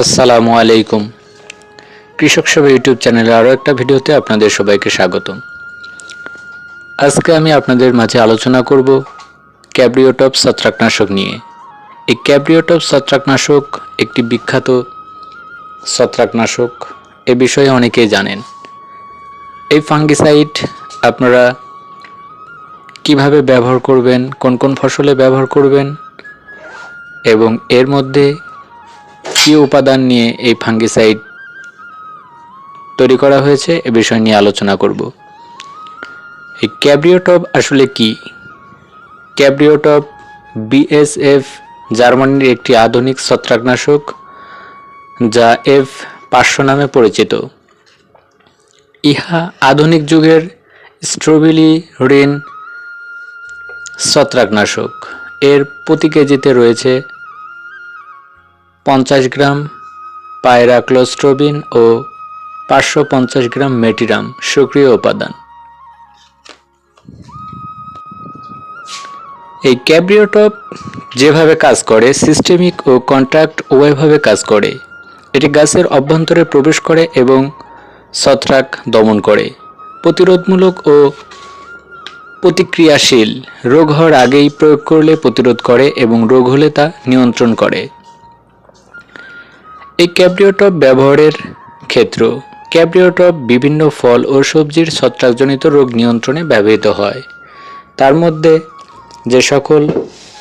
আসসালামু আলাইকুম। কৃষক সভা ইউটিউব চ্যানেলে আরও একটা ভিডিওতে আপনাদের সবাইকে স্বাগতম। আজকে আমি আপনাদের মাঝে আলোচনা করব ক্যাব্রিওটপ ছত্রাকনাশক নিয়ে। এই ক্যাব্রিওটপ ছত্রাকনাশক একটি বিখ্যাত ছত্রাকনাশক, এ বিষয়ে অনেকেই জানেন। এই ফাঙ্গিসাইড আপনারা কীভাবে ব্যবহার করবেন, কোন কোন ফসলে ব্যবহার করবেন এবং এর মধ্যে কী উপাদান নিয়ে এই ফাঙ্গিসাইড তৈরি করা হয়েছে, এ বিষয় নিয়ে আলোচনা করব। এই ক্যাব্রিওটপ আসলে কি? ক্যাব্রিওটপ বিএসএফ জার্মানির একটি আধুনিক ছত্রাকনাশক, যা এফ পাঁচশো নামে পরিচিত। ইহা আধুনিক যুগের স্ট্রবেলি রিন ছত্রাকনাশক। এর প্রতি কেজিতে রয়েছে পঞ্চাশ গ্রাম পায়রাক্লোস্ট্রোবিন ও পাঁচশো পঞ্চাশ গ্রাম মেটিরাম, সক্রিয় উপাদান। এই ক্যাব্রিওটপ যেভাবে কাজ করে, সিস্টেমিক ও কন্ট্রাক্ট উভয়ভাবে কাজ করে, এটি গাছের অভ্যন্তরে প্রবেশ করে এবং ছত্রাক দমন করে। প্রতিরোধমূলক ও প্রতিক্রিয়াশীল রোগ হওয়ার আগেই প্রয়োগ করলে প্রতিরোধ করে এবং রোগ হলে তা নিয়ন্ত্রণ করে। এই ক্যাব্রিওটপ ব্যবহারের ক্ষেত্র ক্যাব্রিওটপ বিভিন্ন ফল ও সবজির ছত্রাকজনিত রোগ নিয়ন্ত্রণে ব্যবহৃত হয়। তার মধ্যে যে সকল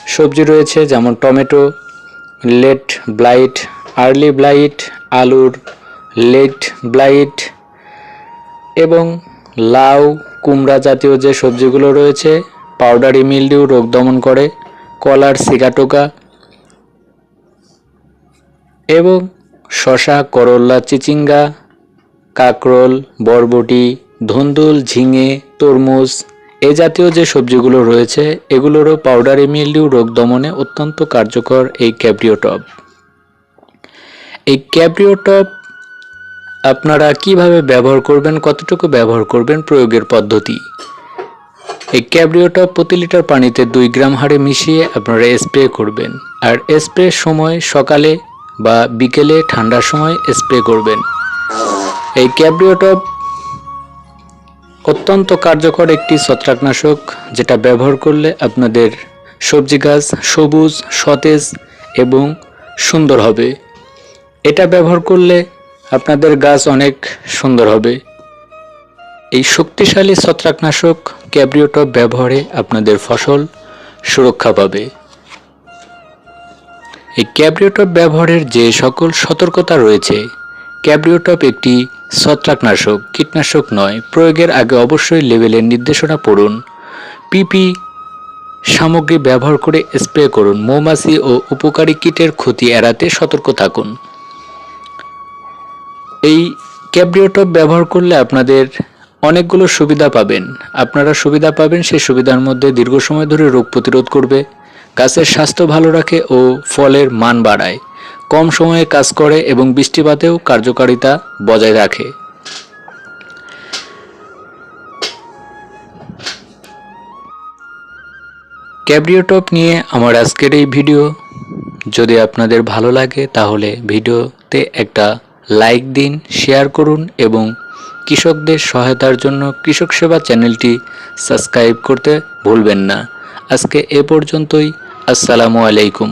সবজি রয়েছে, যেমন tomato, late blight, early blight, আলুর লেট ব্লাইট এবং লাউ, কুমড়া জাতীয় যে সবজিগুলো রয়েছে, পাউডারি মিলডিউ রোগ দমন করে, কলার, সিগাটোকা এবং শশা করল্লা চিচিঙ্গা, কাকরোল, বরবটি, ধুন্দুল, ঝিঙে, তরমুজ, এ জাতীয় যে সবজিগুলো রয়েছে, এগুলোরও পাউডারি মিলডিউ রোগ দমনে অত্যন্ত কার্যকর এই ক্যাব্রিওটপ এই ক্যাব্রিওটপ আপনারা কীভাবে ব্যবহার করবেন, কতটুকু ব্যবহার করবেন, প্রয়োগের পদ্ধতি? এই ক্যাব্রিওটপ প্রতি লিটার পানিতে দুই গ্রাম হারে মিশিয়ে আপনারা স্প্রে করবেন। আর স্প্রে সময় সকালে বা বিকেলে ঠান্ডার সময় স্প্রে করবেন। এই ক্যাব্রিওটপ অত্যন্ত কার্যকর একটি ছত্রাকনাশক যেটা ব্যবহার করলে আপনাদের সবজি গাছ সবুজ, সতেজ এবং সুন্দর হবে। এটা ব্যবহার করলে আপনাদের গাছ অনেক সুন্দর হবে। এই শক্তিশালী ছত্রাকনাশক ক্যাব্রিওটপ ব্যবহারে আপনাদের ফসল সুরক্ষা পাবে। এই ক্যাব্রিওটপ ব্যবহারের যে সকল সতর্কতা রয়েছে, ক্যাব্রিওটপ একটি ছত্রাকনাশক, কীটনাশক নয়, প্রয়োগের আগে অবশ্যই লেভেলের নির্দেশনা পড়ুন। পিপি সামগ্রী ব্যবহার করে স্প্রে করুন, মৌমাছি ও উপকারী কীটের ক্ষতি এড়াতে সতর্ক থাকুন। এই ক্যাব্রিওটপ ব্যবহার করলে আপনাদের অনেকগুলো সুবিধা পাবেন। আপনারা সুবিধা পাবেন, সেই সুবিধার মধ্যে দীর্ঘ সময় ধরে রোগ প্রতিরোধ করবে। গাছের স্বাস্থ্য ভালো রাখে ও ফলের মান বাড়ায়। কম সময়ে কাজ করে এবং বৃষ্টিপাতেও কার্যকারিতা বজায় রাখে। ক্যাব্রিওটপ নিয়ে আমার আজকের এই ভিডিও। যদি আপনাদের ভালো লাগে, তাহলে ভিডিওতে একটা লাইক দিন, শেয়ার করুন এবং কৃষকদের সহায়তার জন্য কৃষক সেবা চ্যানেলটি সাবস্ক্রাইব করতে ভুলবেন না। আজকে এ পর্যন্তই। আসসালামু আলাইকুম